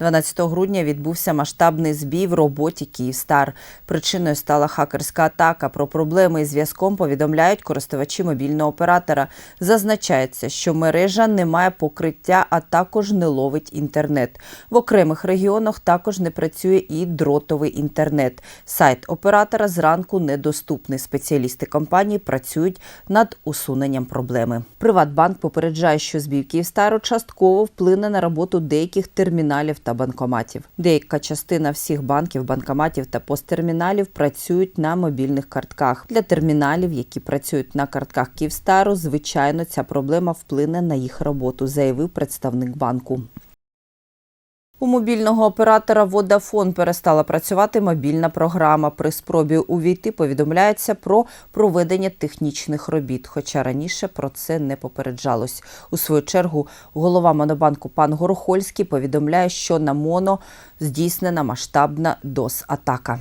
12 грудня відбувся масштабний збій в роботі Київстар. Причиною стала хакерська атака. Про проблеми із зв'язком повідомляють користувачі мобільного оператора. Зазначається, що мережа не має покриття, а також не ловить інтернет. В окремих регіонах також не працює і дротовий інтернет. Сайт оператора зранку недоступний. Спеціалісти компанії працюють над усуненням проблеми. Приватбанк попереджає, що збій Київстару частково вплине на роботу деяких терміналів та банкоматів. Деяка частина всіх банків, банкоматів та посттерміналів працюють на мобільних картках. Для терміналів, які працюють на картках Київстару, звичайно, ця проблема вплине на їх роботу, заявив представник банку. У мобільного оператора Vodafone перестала працювати мобільна програма. При спробі увійти повідомляється про проведення технічних робіт, хоча раніше про це не попереджалось. У свою чергу голова Монобанку пан Горохольський повідомляє, що на моно здійснена масштабна DOS-атака.